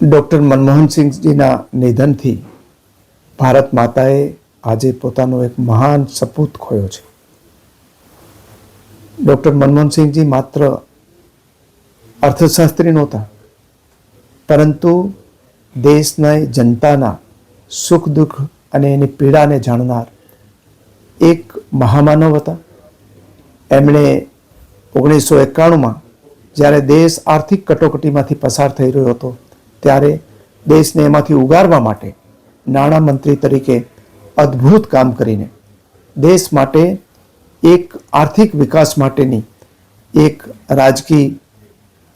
Doctor મનમોહનસિંહજીના નિધનથી ભારત માતાએ આજે પોતાનો એક મહાન સપૂત ખોયો છે. ડૉક્ટર મનમોહનસિંહજી માત્ર અર્થશાસ્ત્રી નહોતા, પરંતુ દેશના જનતાના સુખ દુઃખ અને એની પીડાને જાણનાર એક મહામાનવ હતા. એમણે ઓગણીસો એકાણુંમાં જ્યારે દેશ આર્થિક કટોકટીમાંથી પસાર થઈ રહ્યો હતો ત્યારે દેશને એમાંથી ઉગારવા માટે નાણાં મંત્રી તરીકે અદ્ભુત કામ કરીને દેશ માટે એક આર્થિક વિકાસ માટેની એક રાજકીય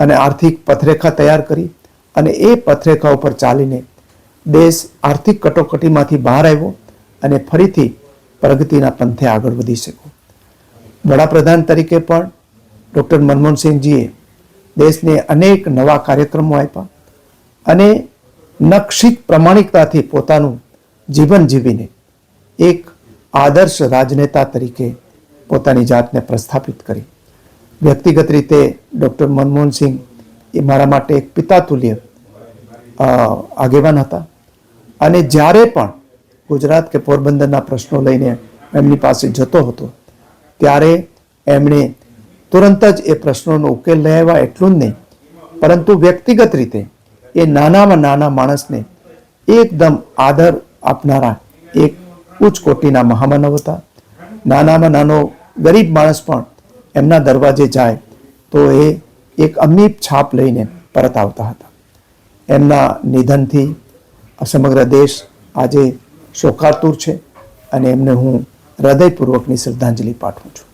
અને આર્થિક પથરેખા તૈયાર કરી અને એ પથરેખા ઉપર ચાલીને દેશ આર્થિક કટોકટીમાંથી બહાર આવ્યો અને ફરીથી પ્રગતિના પંથે આગળ વધી શક્યો. વડાપ્રધાન તરીકે પણ ડૉક્ટર મનમોહનસિંહજીએ દેશને અનેક નવા કાર્યક્રમો આપ્યા. અને નક્ષિત પ્રમાણિકતાથી પોતાનું જીવન જીવીને એક આદર્શ રાજનેતા તરીકે પોતાની જાતને પ્રસ્થાપિત કરી. વ્યક્તિગત રીતે ડૉક્ટર મનમોહનસિંહ એ મારા માટે એક પિતા તુલ્ય આગેવાન હતા. અને જ્યારે પણ ગુજરાત કે પોરબંદરના પ્રશ્નો લઈને એમની પાસે જતો હતો, ત્યારે એમણે તુરંત જ એ પ્રશ્નોનો ઉકેલ લેવા એટલું જ નહીં, પરંતુ વ્યક્તિગત રીતે એ નાનામાં નાના માણસને એકદમ આદર આપનારા એક ઉચ્ચ કોટીના મહામાનવ હતા. નાનામાં નાનો ગરીબ માણસ પણ એમના દરવાજે જાય તો એ એક અમીપ છાપ લઈને પરત આવતા હતા. એમના નિધનથી સમગ્ર દેશ આજે શોકાતુર છે અને એમને હું હૃદયપૂર્વકની શ્રદ્ધાંજલિ પાઠવું છું.